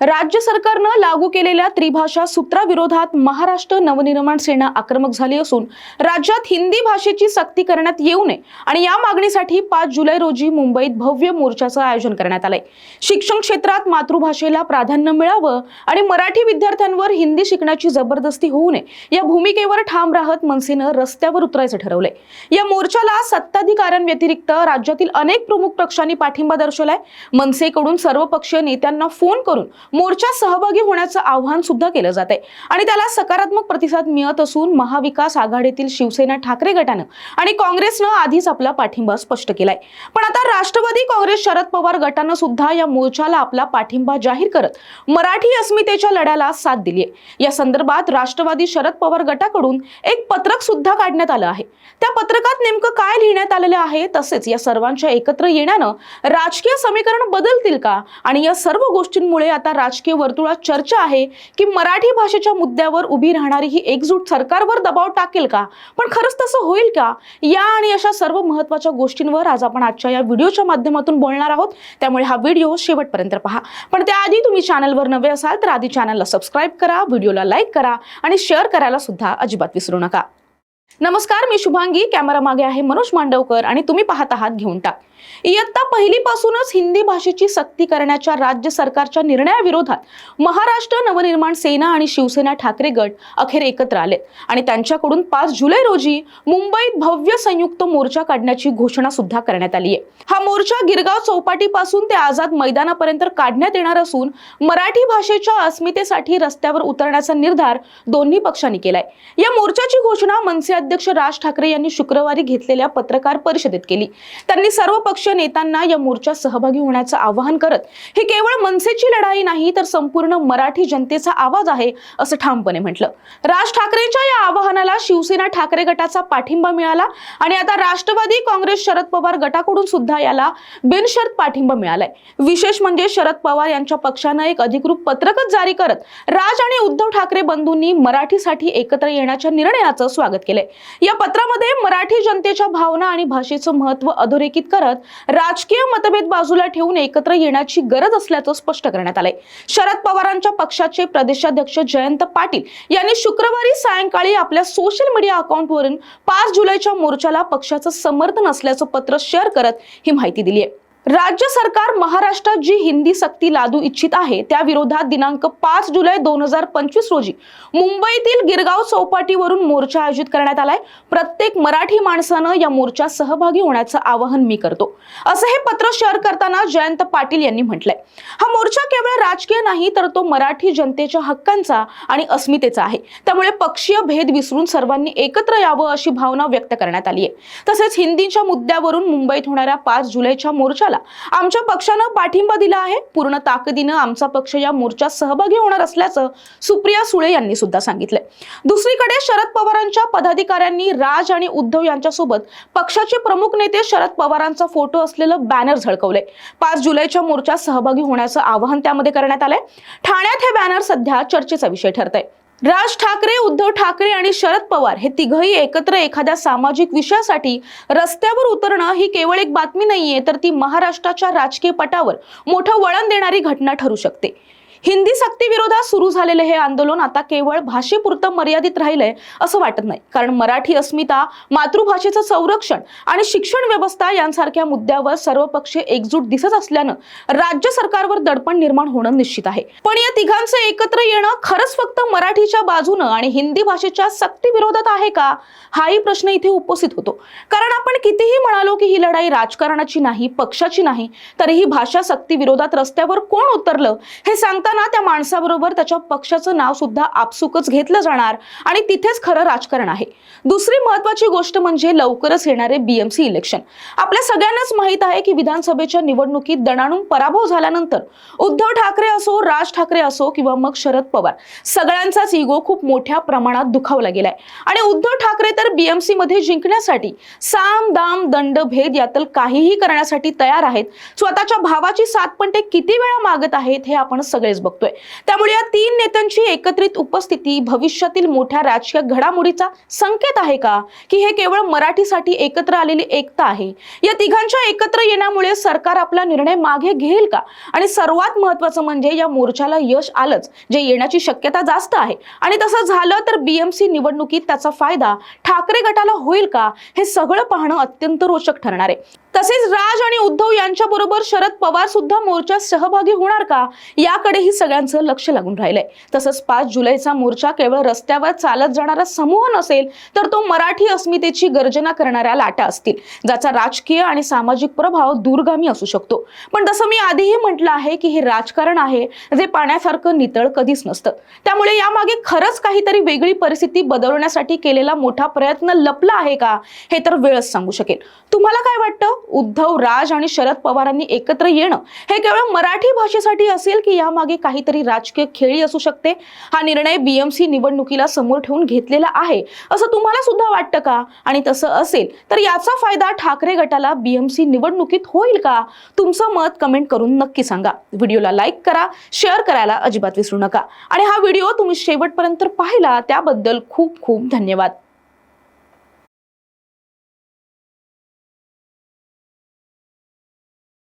राज्य सरकारनं लागू केलेल्या त्रिभाषा सूत्राविरोधात महाराष्ट्र नवनिर्माण सेना आक्रमक झाली असून राज्यात हिंदी भाषेची सक्ती करण्यात येऊ नये आणि या मागणीसाठी पाच जुलै रोजी मुंबईत भव्य मोर्चाचं आयोजन करण्यात आलंय. शिक्षण क्षेत्रात मातृभाषेला प्राधान्य मिळावं आणि मराठी विद्यार्थ्यांवर हिंदी शिकण्याची जबरदस्ती होऊ नये या भूमिकेवर ठाम राहत मनसेनं रस्त्यावर उतरायचं ठरवलंय. या मोर्चाला सत्ताधिकाऱ्यांव्यतिरिक्त राज्यातील अनेक प्रमुख पक्षांनी पाठिंबा दर्शवलाय. मनसेकडून सर्वपक्षीय नेत्यांना फोन करून मोर्चात सहभागी होण्याचं आव्हान सुद्धा केलं जात आहे आणि त्याला सकारात्मक प्रतिसाद मिळत असून महाविकास आघाडीतील शिवसेना ठाकरे गटानं आणि काँग्रेसनं आधीच आपला पाठिंबा स्पष्ट केलाय. पण आता राष्ट्रवादी काँग्रेस शरद पवार गटानं सुद्धा या मोर्चाला आपला पाठिंबा जाहीर करत मराठी अस्मितेच्या लढ्याला साथ दिली आहे या संदर्भात राष्ट्रवादी शरद पवार गटाकडून एक पत्रक सुद्धा काढण्यात आलं आहे. त्या पत्रकात नेमकं काय लिहिण्यात आलेलं आहे तसेच या सर्वांच्या एकत्र येण्यानं राजकीय समीकरण बदलतील का? आणि या सर्व गोष्टींमुळे आता राजकीय वर्तुळात चर्चा आहे की मराठी भाषेच्या मुद्द्यावर उभी राहणारी ही एकजूट सरकारवर दबाव टाकेल का? पण खरंच तसं होईल का? या आणि अशा सर्व महत्त्वाच्या गोष्टींवर आज आपण आजच्या या व्हिडिओच्या माध्यमातून बोलणार आहोत. त्यामुळे हा व्हिडिओ शेवटपर्यंत पहा. पण त्याआधी तुम्ही चॅनलवर नवे असाल तर आधी चॅनलला सबस्क्राईब करा व्हिडिओला लाईक करा आणि शेअर करायला सुद्धा अजिबात विसरू नका. नमस्कार मी शुभांगी. कॅमेरा मागे आहे मनोज मांडवकर आणि तुम्ही पाहत आहात घेऊन टाक. इयत्ता पहिलीपासूनच हिंदी भाषेची सक्ती करण्याच्या राज्य सरकारच्या निर्णयाविरोधात महाराष्ट्र नवनिर्माण सेना आणि शिवसेना ठाकरे गट अखेर एकत्र आलेत आणि त्यांच्याकडून पाच जुलै रोजी मुंबईत भव्य संयुक्त मोर्चा काढण्याची घोषणा सुद्धा करण्यात आली आहे हा मोर्चा गिरगाव चौपाटीपासून ते आझाद मैदानापर्यंत काढण्यात येणार असून मराठी भाषेच्या अस्मितेसाठी रस्त्यावर उतरण्याचा निर्धार दोन्ही पक्षांनी केलाय. या मोर्चाची घोषणा मनसे अध्यक्ष राज ठाकरे यांनी शुक्रवारी घेतलेल्या पत्रकार परिषदेत केली. त्यांनी सर्व पक्ष नेत्यांना या मोर्चात सहभागी होण्याचं आवाहन करत ही केवळ मनसेची लढाई नाही तर संपूर्ण मराठी जनतेचा आवाज आहे असं ठामपणे म्हटलं. राज ठाकरेंच्या या आवाहनाला शिवसेना ठाकरे गटाचा पाठिंबा मिळाला आणि आता राष्ट्रवादी काँग्रेस शरद पवार गटाकडून सुद्धा याला बिनशर्त पाठिंबा मिळालाय. विशेष म्हणजे शरद पवार यांच्या पक्षानं एक अधिकृत पत्रकच जारी करत राज आणि उद्धव ठाकरे बंधूंनी मराठीसाठी एकत्र येण्याच्या निर्णयाचं स्वागत केलंय. या पत्रामध्ये मराठी जनतेच्या भावना आणि भाषेचं महत्त्व अधोरेखित करत राजकीय मतभेद बाजूला ठेवून एकत्र येण्याची गरज असल्याचं स्पष्ट करण्यात आलंय. शरद पवारांच्या पक्षाचे प्रदेशाध्यक्ष जयंत पाटील यांनी शुक्रवारी सायंकाळी आपल्या सोशल मीडिया अकाउंटवरून पाच जुलैच्या मोर्चाला पक्षाचं समर्थन असल्याचं पत्र शेअर करत ही माहिती दिली आहे राज्य सरकार महाराष्ट्रात जी हिंदी सक्ती लादू इच्छित आहे त्या विरोधात दिनांक पाच जुलै दोन हजार पंचवीस रोजी मुंबईतील गिरगाव चौपाटीवरून मोर्चा आयोजित करण्यात आलाय. प्रत्येक मराठी माणसानं या मोर्चात सहभागी होण्याचं आवाहन मी करतो. असं हे पत्र शेअर करताना जयंत पाटील यांनी म्हटलंय. हा मोर्चा केवळ राजकीय नाही तर तो मराठी जनतेच्या हक्कांचा आणि अस्मितेचा आहे. त्यामुळे पक्षीय भेद विसरून सर्वांनी एकत्र यावं अशी भावना व्यक्त करण्यात आली आहे तसेच हिंदीच्या मुद्द्यावरून मुंबईत होणाऱ्या पाच जुलैच्या मोर्चा मोर्चाला आमच्या पक्षानं पाठिंबा दिला आहे. पूर्ण ताकदीनं आमचा पक्ष या मोर्चात सहभागी होणार असल्याचं सुप्रिया सुळे यांनी सुद्धा सांगितलंय. दुसरीकडे शरद पवारांच्या पदाधिकाऱ्यांनी राज आणि उद्धव यांच्यासोबत पक्षाचे प्रमुख नेते शरद पवारांचा फोटो असलेलं बॅनर झळकवलंय. पाच जुलैच्या मोर्चात सहभागी होण्याचं आवाहन त्यामध्ये करण्यात आलंय. ठाण्यात हे बॅनर सध्या चर्चेचा विषय ठरत आहे राज ठाकरे उद्धव ठाकरे आणि शरद पवार हे तिघही एकत्र एखाद्या सामाजिक विषयासाठी रस्त्यावर उतरणं ही केवळ एक बातमी नाहीये तर ती महाराष्ट्राच्या राजकीय पटावर मोठं वळण देणारी घटना ठरू शकते. हिंदी सक्ती विरोधात सुरू झालेले हे आंदोलन आता केवळ भाषेपुरतं मर्यादित राहिलंय असं वाटत नाही. कारण मराठी अस्मिता मातृभाषेचं संरक्षण आणि शिक्षण व्यवस्था यांसारख्या मुद्द्यावर सर्व पक्ष एकजूट दिसत असल्यानं राज्य सरकारवर दडपण निर्माण होणं निश्चित आहे. पण या तिघांचं एकत्र येणं खरंच फक्त मराठीच्या बाजूनं आणि हिंदी भाषेच्या सक्ती विरोधात आहे का? हाही प्रश्न इथे उपस्थित होतो. कारण आपण कितीही म्हणालो की ही लढाई राजकारणाची नाही पक्षाची नाही तरीही भाषा सक्ती विरोधात रस्त्यावर कोण उतरलं हे सांगता सांगताना त्या माणसाबरोबर त्याच्या पक्षाचं नाव सुद्धा आपसुकच घेतलं जाणार आणि तिथेच खरं राजकारण आहे. दुसरी महत्वाची गोष्ट म्हणजे लवकरच येणारे बीएमसी इलेक्शन आपल्या सगळ्यांनाच माहीत आहे की विधानसभेच्या निवडणुकीत दणाणून पराभव झाल्यानंतर उद्धव ठाकरे असो राज ठाकरे असो किंवा मग शरद पवार सगळ्यांचाच इगो खूप मोठ्या प्रमाणात दुखावला गेलाय. आणि उद्धव ठाकरे तर बीएमसी मध्ये जिंकण्यासाठी साम दाम दंड भेद यातल काहीही करण्यासाठी तयार आहेत. स्वतःच्या भावाची साथ पण ते किती वेळा मागत आहेत हे आपण सगळेच बघतोय. त्यामुळे या तीन नेत्यांची एकत्रित उपस्थिती भविष्यातील मोठ्या राजकीय घडामोडीचा संकेत आहे का? की हे केवळ मराठीसाठी एकत्र आलेली एकता आहे? या तिघांच्या एकत्र येण्यामुळे सरकार आपला निर्णय मागे घेईल का? आणि सर्वात महत्वाचं म्हणजे या मोर्चाला यश आलंच जे येण्याची शक्यता जास्त आहे. आणि तसं झालं तर बीएमसी निवडणुकीत त्याचा फायदा ठाकरे गटाला होईल का? हे सगळं पाहणं अत्यंत रोचक ठरणार आहे. तसेच राज आणि उद्धव यांच्या बरोबर शरद पवार सुद्धा मोर्चात सहभागी होणार का? याकडेही सगळ्यांचं लक्ष लागून राहिलंय. तसंच पाच जुलैचा मोर्चा केवळ रस्त्यावर चालत जाणारा समूह नसेल तर तो मराठी अस्मितेची गर्जना करणाऱ्या लाटा असतील ज्याचा राजकीय आणि सामाजिक प्रभाव दूरगामी असू शकतो. पण तसं मी आधीही म्हटलं आहे की हे राजकारण आहे जे पाण्यासारखं नितळ कधीच नसतं. त्यामुळे यामागे खरंच काहीतरी वेगळी परिस्थिती बदलवण्यासाठी केलेला मोठा प्रयत्न लपला आहे का हे तर वेळच सांगू शकेल. तुम्हाला काय वाटतं? उद्धव राज आणि शरद पवारांनी एकत्र येणं हे केवळ मराठी भाषेसाठी असेल की यामागे काहीतरी राजकीय खेळी असू शकते? हा निर्णय बीएमसी निवडणुकीला समोर ठेवून घेतलेला आहे. असं तुम्हाला सुद्धा वाटतं का? आणि तसं असेल तर याचा फायदा ठाकरे गटाला बीएमसी निवडणुकीत होईल का? तुमचं मत कमेंट करून नक्की सांगा. व्हिडिओला लाईक करा शेअर करायला अजिबात विसरू नका. आणि हा व्हिडिओ तुम्ही शेवटपर्यंत पाहिला त्याबद्दल खूप खूप धन्यवाद.